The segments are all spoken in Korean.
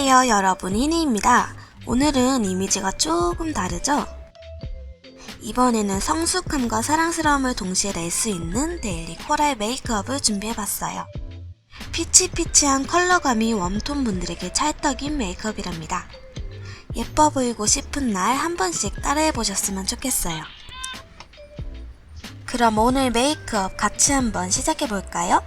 안녕하세요 여러분 희니입니다. 오늘은 이미지가 조금 다르죠? 이번에는 성숙함과 사랑스러움을 동시에 낼 수 있는 데일리 코랄 메이크업을 준비해봤어요. 피치피치한 컬러감이 웜톤 분들에게 찰떡인 메이크업이랍니다. 예뻐 보이고 싶은 날 한 번씩 따라해보셨으면 좋겠어요. 그럼 오늘 메이크업 같이 한번 시작해볼까요?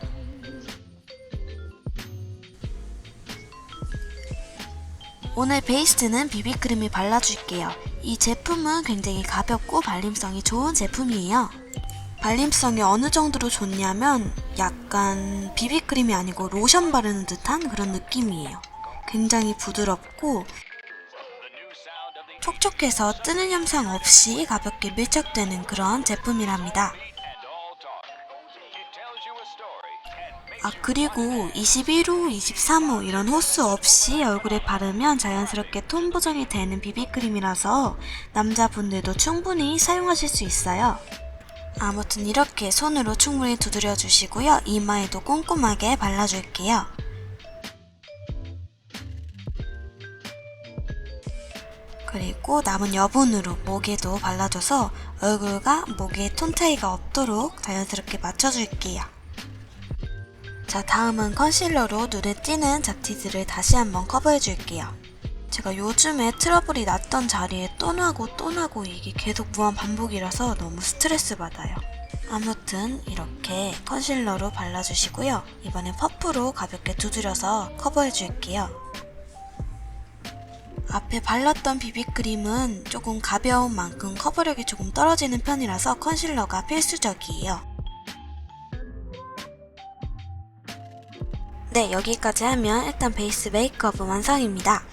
오늘 베이스는 비비크림을 발라줄게요. 이 제품은 굉장히 가볍고 발림성이 좋은 제품이에요. 발림성이 어느 정도로 좋냐면 약간 비비크림이 아니고 로션 바르는 듯한 그런 느낌이에요. 굉장히 부드럽고 촉촉해서 뜨는 현상 없이 가볍게 밀착되는 그런 제품이랍니다. 아 그리고 21호, 23호 이런 호수 없이 얼굴에 바르면 자연스럽게 톤 보정이 되는 비비크림이라서 남자분들도 충분히 사용하실 수 있어요. 아무튼 이렇게 손으로 충분히 두드려 주시고요. 이마에도 꼼꼼하게 발라줄게요. 그리고 남은 여분으로 목에도 발라줘서 얼굴과 목의 톤 차이가 없도록 자연스럽게 맞춰줄게요. 자, 다음은 컨실러로 눈에 띄는 잡티들을 다시 한번 커버해 줄게요. 제가 요즘에 트러블이 났던 자리에 또 나고 또 나고 이게 계속 무한 반복이라서 너무 스트레스 받아요. 아무튼 이렇게 컨실러로 발라주시고요. 이번엔 퍼프로 가볍게 두드려서 커버해 줄게요. 앞에 발랐던 비비크림은 조금 가벼운 만큼 커버력이 조금 떨어지는 편이라서 컨실러가 필수적이에요. 네, 여기까지 하면 일단 베이스 메이크업은 완성입니다.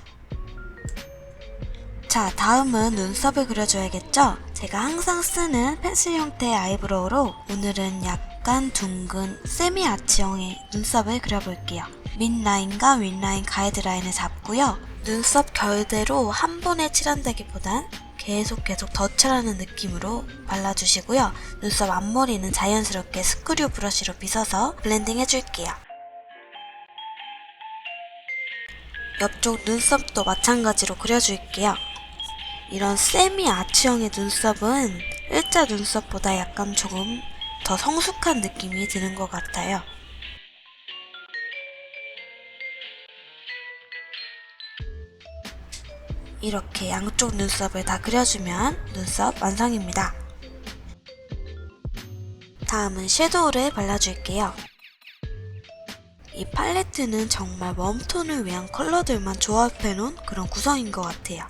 자, 다음은 눈썹을 그려줘야겠죠? 제가 항상 쓰는 펜슬 형태의 아이브로우로 오늘은 약간 둥근 세미 아치형의 눈썹을 그려볼게요. 밑라인과 윗라인 가이드라인을 잡고요. 눈썹 결대로 한 번에 칠한다기보단 계속 계속 덧칠하는 느낌으로 발라주시고요. 눈썹 앞머리는 자연스럽게 스크류 브러쉬로 빗어서 블렌딩 해줄게요. 옆쪽 눈썹도 마찬가지로 그려줄게요. 이런 세미 아치형의 눈썹은 일자 눈썹보다 약간 조금 더 성숙한 느낌이 드는 것 같아요. 이렇게 양쪽 눈썹을 다 그려주면 눈썹 완성입니다. 다음은 섀도우를 발라줄게요. 이 팔레트는 정말 웜톤을 위한 컬러들만 조합해놓은 그런 구성인 것 같아요.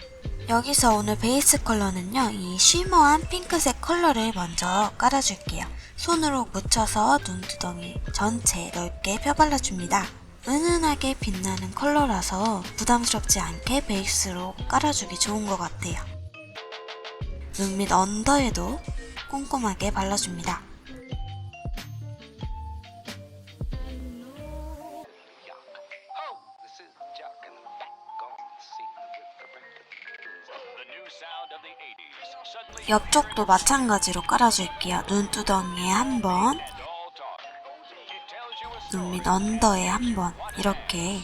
여기서 오늘 베이스 컬러는요, 이 쉬머한 핑크색 컬러를 먼저 깔아줄게요. 손으로 묻혀서 눈두덩이 전체 넓게 펴발라줍니다. 은은하게 빛나는 컬러라서 부담스럽지 않게 베이스로 깔아주기 좋은 것 같아요. 눈 밑 언더에도 꼼꼼하게 발라줍니다. 옆쪽도 마찬가지로 깔아줄게요. 눈두덩이에 한 번, 눈 밑 언더에 한 번, 이렇게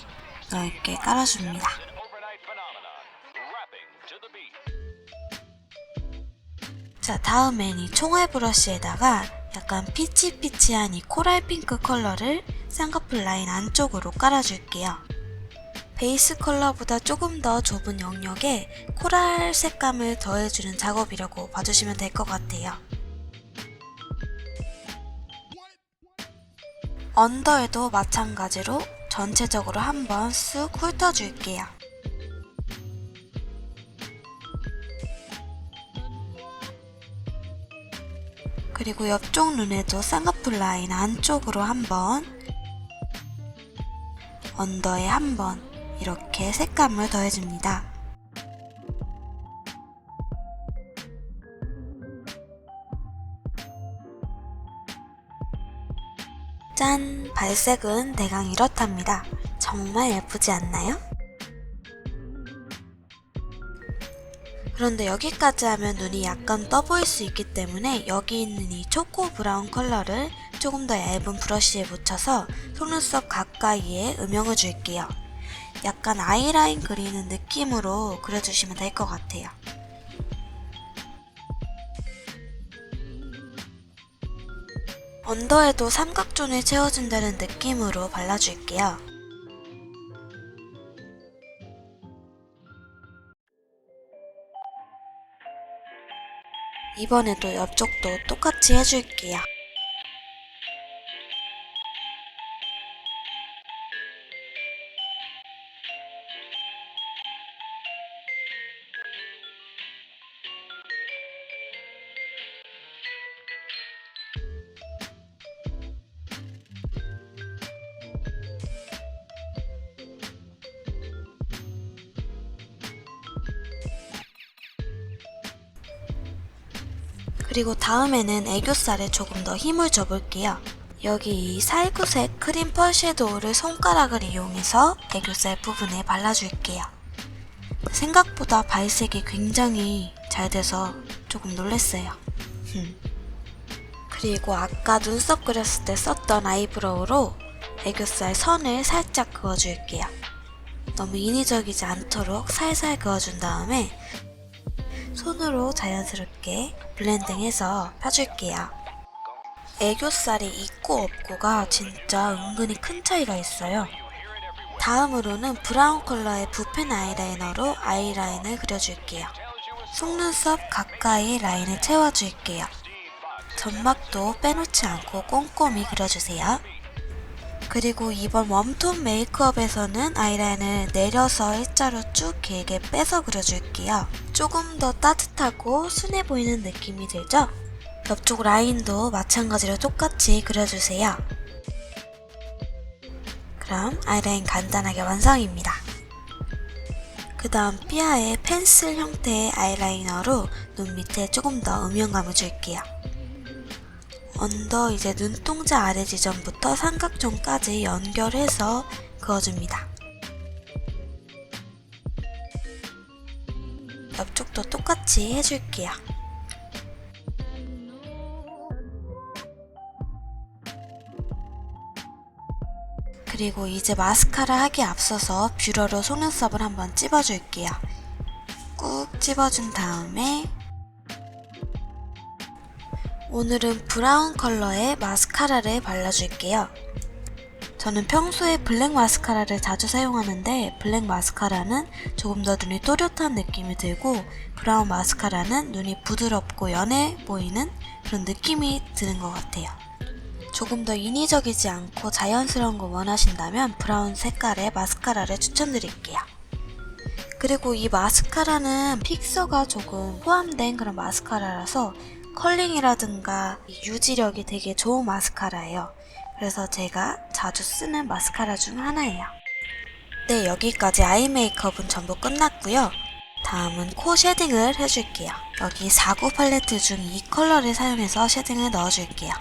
넓게 깔아줍니다. 자, 다음엔 이 총알 브러쉬에다가 약간 피치피치한 이 코랄 핑크 컬러를 쌍꺼풀 라인 안쪽으로 깔아줄게요. 베이스 컬러보다 조금 더 좁은 영역에 코랄 색감을 더해주는 작업이라고 봐주시면 될 것 같아요. 언더에도 마찬가지로 전체적으로 한번 쑥 훑어줄게요. 그리고 옆쪽 눈에도 쌍꺼풀 라인 안쪽으로 한번 언더에 한번 이렇게 색감을 더해줍니다. 짠! 발색은 대강 이렇답니다. 정말 예쁘지 않나요? 그런데 여기까지 하면 눈이 약간 떠 보일 수 있기 때문에 여기 있는 이 초코 브라운 컬러를 조금 더 얇은 브러쉬에 묻혀서 속눈썹 가까이에 음영을 줄게요. 약간 아이라인 그리는 느낌으로 그려주시면 될 것 같아요. 언더에도 삼각존을 채워준다는 느낌으로 발라줄게요. 이번에도 옆쪽도 똑같이 해줄게요. 그리고 다음에는 애교살에 조금 더 힘을 줘볼게요. 여기 이 살구색 크림 펄 섀도우를 손가락을 이용해서 애교살 부분에 발라줄게요. 생각보다 발색이 굉장히 잘 돼서 조금 놀랐어요. 흠. 그리고 아까 눈썹 그렸을 때 썼던 아이브로우로 애교살 선을 살짝 그어줄게요. 너무 인위적이지 않도록 살살 그어준 다음에 손으로 자연스럽게 블렌딩해서 펴줄게요. 애교살이 있고 없고가 진짜 은근히 큰 차이가 있어요. 다음으로는 브라운 컬러의 붓펜 아이라이너로 아이라인을 그려줄게요. 속눈썹 가까이 라인을 채워줄게요. 점막도 빼놓지 않고 꼼꼼히 그려주세요. 그리고 이번 웜톤 메이크업에서는 아이라인을 내려서 일자로 쭉 길게 빼서 그려줄게요. 조금 더 따뜻하고 순해 보이는 느낌이 들죠? 옆쪽 라인도 마찬가지로 똑같이 그려주세요. 그럼 아이라인 간단하게 완성입니다. 그 다음 삐아의 펜슬 형태의 아이라이너로 눈 밑에 조금 더 음영감을 줄게요. 언더 이제 눈동자 아래 지점부터 삼각존까지 연결해서 그어줍니다. 옆쪽도 똑같이 해줄게요. 그리고 이제 마스카라 하기에 앞서서 뷰러로 속눈썹을 한번 찝어줄게요. 꾹 찝어준 다음에 오늘은 브라운 컬러의 마스카라를 발라줄게요. 저는 평소에 블랙 마스카라를 자주 사용하는데 블랙 마스카라는 조금 더 눈이 또렷한 느낌이 들고 브라운 마스카라는 눈이 부드럽고 연해 보이는 그런 느낌이 드는 것 같아요. 조금 더 인위적이지 않고 자연스러운 거 원하신다면 브라운 색깔의 마스카라를 추천드릴게요. 그리고 이 마스카라는 픽서가 조금 포함된 그런 마스카라라서 컬링이라든가 유지력이 되게 좋은 마스카라예요. 그래서 제가 자주 쓰는 마스카라 중 하나예요. 네, 여기까지 아이 메이크업은 전부 끝났고요. 다음은 코 쉐딩을 해줄게요. 여기 4구 팔레트 중 이 컬러를 사용해서 쉐딩을 넣어줄게요.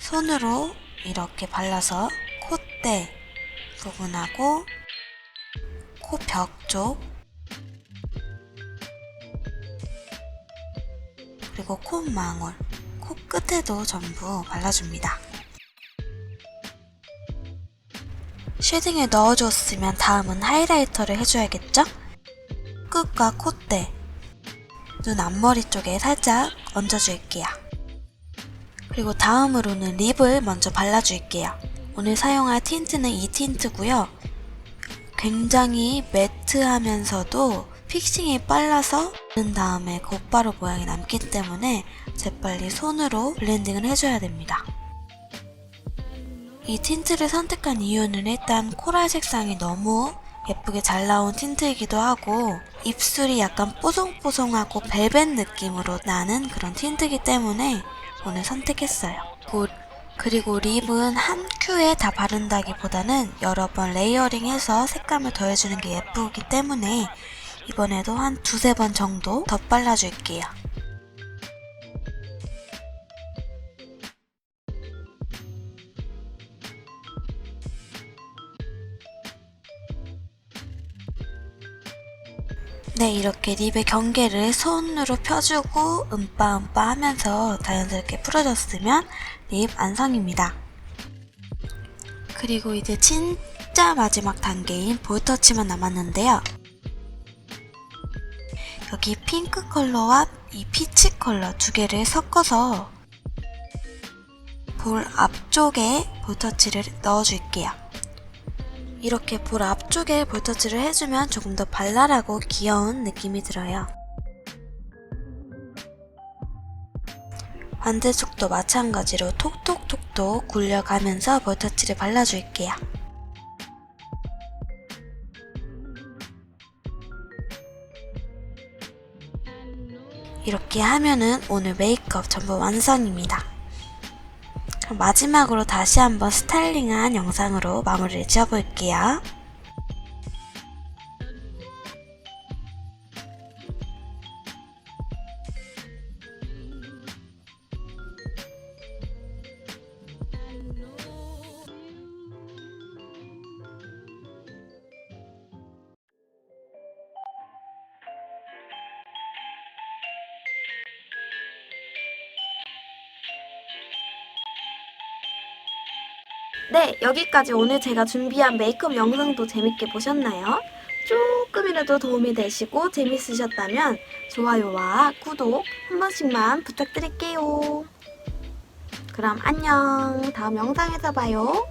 손으로 이렇게 발라서 콧대 부분하고 코벽 쪽 그리고 콧망울, 코 끝에도 전부 발라줍니다. 쉐딩을 넣어줬으면 다음은 하이라이터를 해줘야겠죠? 끝과 콧대, 눈 앞머리 쪽에 살짝 얹어줄게요. 그리고 다음으로는 립을 먼저 발라줄게요. 오늘 사용할 틴트는 이 틴트고요. 굉장히 매트하면서도 픽싱이 빨라서 는 다음에 곧바로 모양이 남기 때문에 재빨리 손으로 블렌딩을 해줘야 됩니다. 이 틴트를 선택한 이유는 일단 코랄 색상이 너무 예쁘게 잘 나온 틴트이기도 하고 입술이 약간 뽀송뽀송하고 벨벳 느낌으로 나는 그런 틴트이기 때문에 오늘 선택했어요. 그- 그리고 립은 한 큐에 다 바른다기보다는 여러 번 레이어링해서 색감을 더해주는 게 예쁘기 때문에 이번에도 한 두세 번 정도 더 발라줄게요. 네, 이렇게 립의 경계를 손으로 펴주고 음빠음빠 하면서 자연스럽게 풀어줬으면 립 완성입니다. 그리고 이제 진, 진짜 마지막 단계인 볼터치만 남았는데요. 여기 핑크 컬러와 이 피치 컬러 두 개를 섞어서 볼 앞쪽에 볼터치를 넣어줄게요. 이렇게 볼 앞쪽에 볼터치를 해주면 조금 더 발랄하고 귀여운 느낌이 들어요. 반대쪽도 마찬가지로 톡톡톡톡 굴려가면서 볼터치를 발라줄게요. 이렇게 하면은 오늘 메이크업 전부 완성입니다. 마지막으로 다시 한번 스타일링한 영상으로 마무리를 지어볼게요. 네, 여기까지 오늘 제가 준비한 메이크업 영상도 재밌게 보셨나요? 조금이라도 도움이 되시고 재밌으셨다면 좋아요와 구독 한 번씩만 부탁드릴게요. 그럼 안녕. 다음 영상에서 봐요.